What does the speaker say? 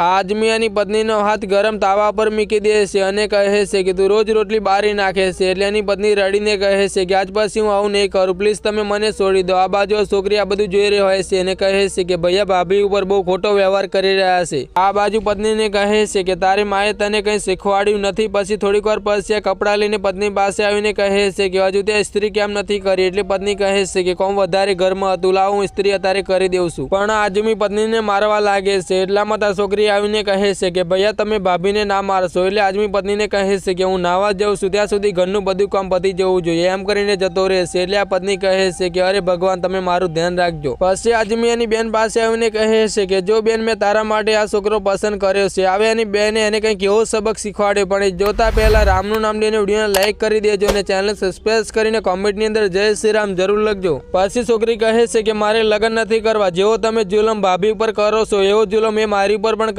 આજમિયાની પત્નીનો હાથ ગરમ તાવા પર મૂકી દે છે અને કહે છે કે તું રોજ રોટલી બારી નાખે છે એટલે એની પત્ની રડીને કહે છે કે આજ પછી હું આવું નહીં કરું. પ્લીઝ તમે મને છોડી દો. આ બાજુ છોકરી આ બધું જોઈ રહ્યો હોય છે અને કહે છે કે ભૈયા, ભાભી ઉપર બહુ ખોટો વ્યવહાર કરી રહ્યા છે. આ બાજુ પત્નીને કહે છે કે તારી માએ તને કંઈ શીખવાડ્યું નથી. પછી થોડીક વાર પછી કપડાં લઈને પત્ની પાસે આવીને કહે છે કે હજુ તે સ્ત્રી કેમ નથી કરી? એટલે પત્ની કહે છે કે કોમ વધારે ઘરમાં હતું. લાવ, હું સ્ત્રી અત્યારે કરી દઉં છું. પણ આજમી પત્નીને મારવા લાગે છે. એટલામાં તાર છોકરી આવીને કહે છે કે, ભૈયા, તમે ભાભીને ના મારશો. એટલે આજમી પત્નીને કહે છે કે, હું નાવા જાઉં છું, ત્યાં સુધી ઘરનું બધું કામ પતી જવું જોઈએ. એમ કરીને જતો રહેશે એટલે આ પત્ની કહે છે કે, અરે ભગવાન, તમે મારું ધ્યાન રાખજો. પછી આજમી એની બેન પાસે આવીને કહે છે કે, જો બેન, મેં તારા માટે આ છોકરો પસંદ કર્યો છે હવે એની બેને એને કંઈક એવો સબક શીખવાડ્યો પણ જોતા પહેલા રામનું નામ લઈને વિડીયોને લાઇક કરી દેજો અને ચેનલ સબસ્ક્રાઈબ કરીને કોમેન્ટની અંદર જય શ્રી રામ જરૂર લખજો. પછી છોકરી કહે છે કે, મારે લગ્ન નથી કરવા, જેવો તમે જુલમ ભાભી ઉપર કરો છો, એવો જુલમ એ મારી ઉપર પણ